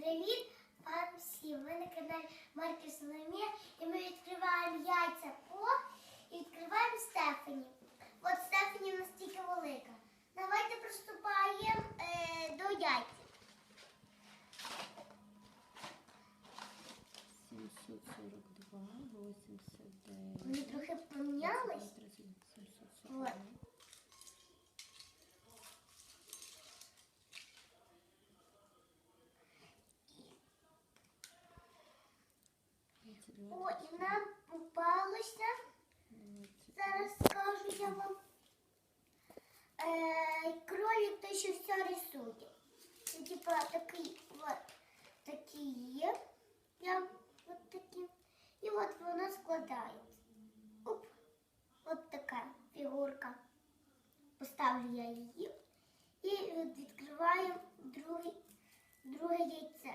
Привіт вам всім! Ви на каналі Марки Соломія і ми відкриваємо яйця О і відкриваємо Стефані. От Стефані настільки велика. Давайте приступаємо е, до яйця. 742, 89. Вони трохи помінялись. 741. О, і нам попалося. Зараз скажу я вам. Е, кролик, той, що все рисує. Це типа такий, от, такий є. Прям от такий. І от воно складається. Оп. От така фігурка. Поставлю я її. І відкриваю другий, друге яйце.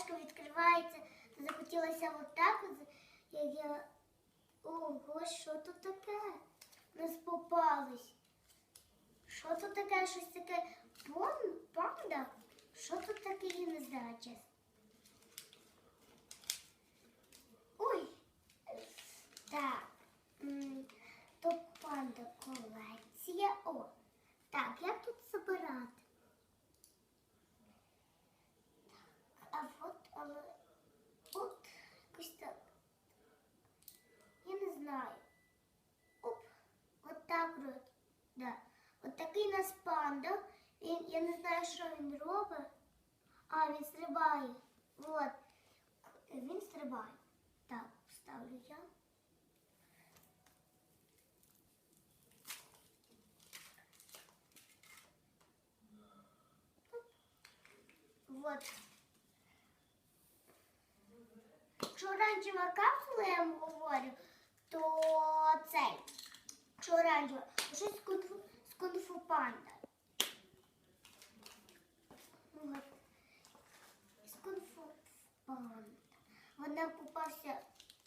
Тяжко відкривається, то захотілося отак от. Я. Ого, що тут таке? Нас попались. Що тут таке? Щось таке Пон- панда? Що тут таке, я не знаю, чесно. Ой. Так. То панда колекція. О. Так, як тут забирати? А от, але от якось так. Знаю. Оп, от так вроді. Да. От нас панда. Він, я не знаю, що він робить. А, він стрибає. От. Він стрибає. Так, ставлю я. Вот. Якщо оранжева капсула, я вам говорю, то цей. Оранжева, щось з кунг-фу, з кунг-фу панда. От. З кунг-фу панда. Нам попався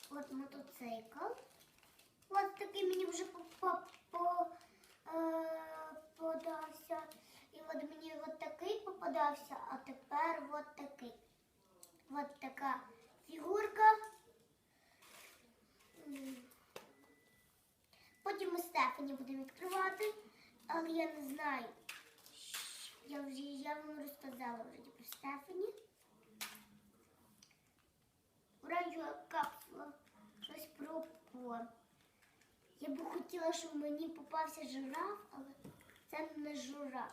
от мотоцикл. От такий мені вже по, по, е, подався. І от мені от такий попадався, а тепер от такий. От така фігурка. Стефані будемо відкривати, але я не знаю. Я вже я вам розказала вже про Стефані. Оранжева капсула. Щось про по. Я би хотіла, щоб мені попався жираф, але це не жираф.